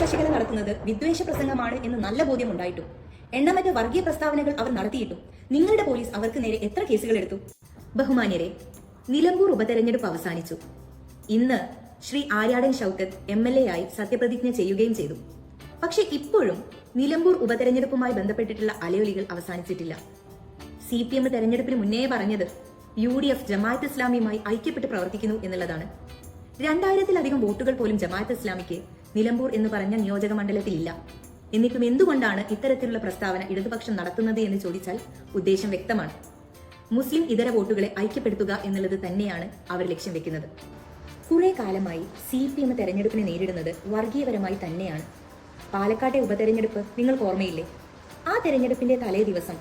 ശശികല നടത്തുന്നത് വിദ്വേഷ പ്രസംഗമാണ് എന്ന് നല്ല ബോധ്യം ഉണ്ടായിട്ടു. എണ്ണമറ്റ വർഗീയ പ്രസ്താവനകൾ അവർ നടത്തിയിട്ടു. നിങ്ങളുടെ പോലീസ് അവർക്ക് നേരെ എത്ര കേസുകൾ എടുത്തു? ബഹുമാന്യരെ നിലമ്പൂർ ഉപതെരഞ്ഞെടുപ്പ് അവസാനിച്ചു. ഇന്ന് Sree Aryadan Shoukath M L A ആയി സത്യപ്രതിജ്ഞ ചെയ്യുകയും ചെയ്തു. പക്ഷെ ഇപ്പോഴും നിലമ്പൂർ ഉപതെരഞ്ഞെടുപ്പുമായി ബന്ധപ്പെട്ടിട്ടുള്ള അലയൊലികൾ അവസാനിച്ചിട്ടില്ല. സി പി എം തെരഞ്ഞെടുപ്പിന് മുന്നേ പറഞ്ഞത് യു ഡി എഫ് ജമാഅത്ത് ഇസ്ലാമിയുമായി ഐക്യപ്പെട്ട് പ്രവർത്തിക്കുന്നു എന്നുള്ളതാണ്. രണ്ടായിരത്തിലധികം വോട്ടുകൾ പോലും ജമാഅത്ത് ഇസ്ലാമിക്ക് നിലമ്പൂർ എന്ന് പറഞ്ഞ നിയോജക മണ്ഡലത്തിലില്ല. എന്നിട്ടും എന്തുകൊണ്ടാണ് ഇത്തരത്തിലുള്ള പ്രസ്താവന ഇടതുപക്ഷം നടത്തുന്നത് എന്ന് ചോദിച്ചാൽ ഉദ്ദേശം വ്യക്തമാണ്. മുസ്ലിം ഇതര വോട്ടുകളെ ഐക്യപ്പെടുത്തുക എന്നുള്ളത് തന്നെയാണ് അവർ ലക്ഷ്യം വെക്കുന്നത്. കുറെ കാലമായി സി പി എം തെരഞ്ഞെടുപ്പിനെ നേരിടുന്നത് വർഗീയപരമായി തന്നെയാണ്. പാലക്കാട്ടെ ഉപതെരഞ്ഞെടുപ്പ് നിങ്ങൾക്ക് ഓർമ്മയില്ലേ? ആ തെരഞ്ഞെടുപ്പിന്റെ തലേ ദിവസം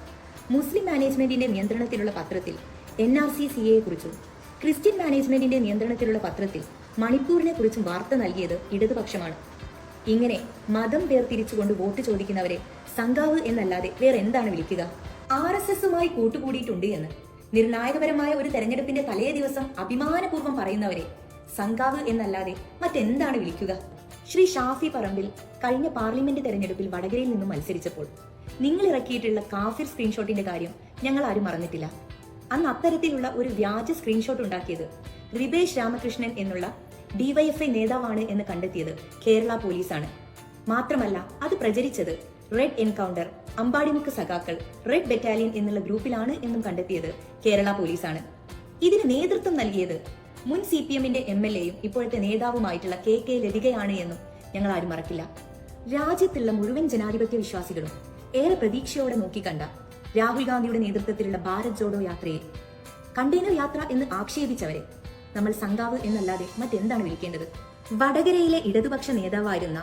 മുസ്ലിം മാനേജ്മെന്റിന്റെ നിയന്ത്രണത്തിലുള്ള പത്രത്തിൽ എൻ ആർ സി സി എയെ കുറിച്ചും ക്രിസ്ത്യൻ മാനേജ്മെന്റിന്റെ നിയന്ത്രണത്തിലുള്ള പത്രത്തിൽ മണിപ്പൂരിനെ കുറിച്ച് വാർത്ത നൽകിയത് ഇടതുപക്ഷമാണ്. ഇങ്ങനെ മതം വേർതിരിച്ചുകൊണ്ട് വോട്ട് ചോദിക്കുന്നവരെ സംഘാവ് എന്നല്ലാതെ വേറെ എന്താണ് വിളിക്കുക? ആർ എസ് എസുമായി കൂട്ടുകൂടിയിട്ടുണ്ട് എന്ന്. നിർണായകപരമായ ഒരു തെരഞ്ഞെടുപ്പിന്റെ തലേ ദിവസം അഭിമാനപൂർവം പറയുന്നവരെ സംഘാവ് എന്നല്ലാതെ മറ്റെന്താണ് വിളിക്കുക? ശ്രീ ഷാഫി പറമ്പിൽ കഴിഞ്ഞ പാർലമെന്റ് തെരഞ്ഞെടുപ്പിൽ വടകരയിൽ നിന്നും മത്സരിച്ചപ്പോൾ നിങ്ങൾ ഇറക്കിയിട്ടുള്ള കാഫിർ സ്ക്രീൻഷോട്ടിന്റെ കാര്യം ഞങ്ങൾ ആരും മറന്നിട്ടില്ല. അന്ന് അത്തരത്തിലുള്ള ഒരു വ്യാജ സ്ക്രീൻഷോട്ട് ഉണ്ടാക്കിയത് റിബേഷ് രാമകൃഷ്ണൻ എന്നുള്ള ഡിവൈഎഫ്ഐ നേതാവാണ് എന്ന് കണ്ടെത്തിയത് കേരള പോലീസാണ്. മാത്രമല്ല അത് പ്രചരിച്ചത് റെഡ് എൻകൗണ്ടർ അമ്പാടിമുക്ക് സഖാക്കൾ റെഡ് ബറ്റാലിയൻ എന്നുള്ള ഗ്രൂപ്പിലാണ് എന്നും കണ്ടെത്തിയത് കേരള പോലീസാണ്. ഇതിന് നേതൃത്വം നൽകിയത് മുൻ സി പി എമ്മിന്റെ എം എൽ എയും ഇപ്പോഴത്തെ നേതാവുമായിട്ടുള്ള കെ കെ ലതികയാണ് എന്നും ഞങ്ങൾ ആരും മറക്കില്ല. രാജ്യത്തുള്ള മുഴുവൻ ജനാധിപത്യ വിശ്വാസികളും ഏറെ പ്രതീക്ഷയോടെ നോക്കിക്കണ്ട രാഹുൽ ഗാന്ധിയുടെ നേതൃത്വത്തിലുള്ള ഭാരത് ജോഡോ യാത്രയിൽ. കണ്ടെയ്നർ യാത്ര എന്ന് ആക്ഷേപിച്ചവരെ നമ്മൾ സംഘാവ് എന്നല്ലാതെ മറ്റെന്താണ് വിളിക്കേണ്ടത്? വടകരയിലെ ഇടതുപക്ഷ നേതാവായിരുന്ന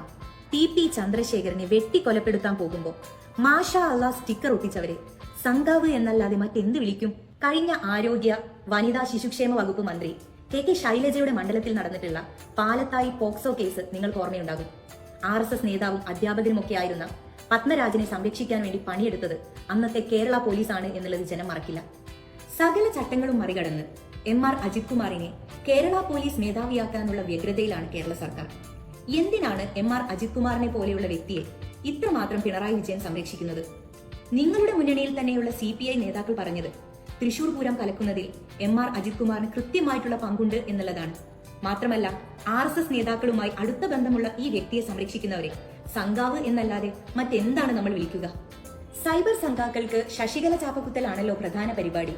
ടി പി ചന്ദ്രശേഖരനെ വെട്ടിക്കൊലപ്പെടുത്താൻ പോകുമ്പോൾ മാഷ അള്ളാ സ്റ്റിക്കർ ഒട്ടിച്ചവരെ സംഘാവ് എന്നല്ലാതെ മറ്റെന്ത് വിളിക്കും? കഴിഞ്ഞ ആരോഗ്യ വനിതാ ശിശുക്ഷേമ വകുപ്പ് മന്ത്രി കെ കെ ശൈലജയുടെ മണ്ഡലത്തിൽ നടന്നിട്ടുള്ള പാലത്തായി പോക്സോ കേസ് നിങ്ങൾക്ക് ഓർമ്മയുണ്ടാകും. ആർ എസ് എസ് നേതാവും അധ്യാപകനുമൊക്കെ ആയിരുന്ന പത്മരാജനെ സംരക്ഷിക്കാൻ വേണ്ടി പണിയെടുത്തത് അന്നത്തെ കേരള പോലീസാണ് എന്നുള്ളത് ജനം മറക്കില്ല. സകല ചട്ടങ്ങളും മറികടന്ന് എം ആർ അജിത് കുമാറിനെ കേരള പോലീസ് മേധാവിയാക്കാനുള്ള വ്യഗ്രതയിലാണ് കേരള സർക്കാർ. എന്തിനാണ് എം ആർ അജിത് കുമാറിനെ പോലെയുള്ള വ്യക്തിയെ ഇത്രമാത്രം പിണറായി വിജയൻ സംരക്ഷിക്കുന്നത്? നിങ്ങളുടെ മുന്നണിയിൽ തന്നെയുള്ള സി പി ഐ നേതാക്കൾ പറഞ്ഞത് തൃശൂർ പൂരം കലക്കുന്നതിൽ എം ആർ അജിത് കുമാറിന് കൃത്യമായിട്ടുള്ള പങ്കുണ്ട് എന്നുള്ളതാണ്. മാത്രമല്ല ആർ എസ് എസ് നേതാക്കളുമായി അടുത്ത ബന്ധമുള്ള ഈ വ്യക്തിയെ സംരക്ഷിക്കുന്നവരെ സംഘാവ് എന്നല്ലാതെ മറ്റെന്താണ് നമ്മൾ വിളിക്കുക? സൈബർ സംഘാക്കൾക്ക് ശശികല ചാപ്പക്കുത്തലാണല്ലോ പ്രധാന പരിപാടി.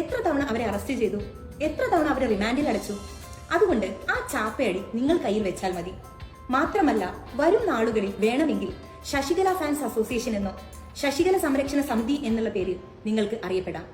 എത്ര തവണ അവരെ അറസ്റ്റ് ചെയ്തു? എത്ര തവണ അവരെ റിമാൻഡിൽ അടച്ചു? അതുകൊണ്ട് ആ ചാപ്പയടി നിങ്ങൾ കയ്യിൽ വെച്ചാൽ മതി. മാത്രമല്ല വരും നാളുകളിൽ വേണമെങ്കിൽ ശശികല ഫാൻസ് അസോസിയേഷൻ എന്നോ ശശികല സംരക്ഷണ സമിതി എന്നുള്ള പേരിൽ നിങ്ങൾക്ക് അറിയപ്പെടാം.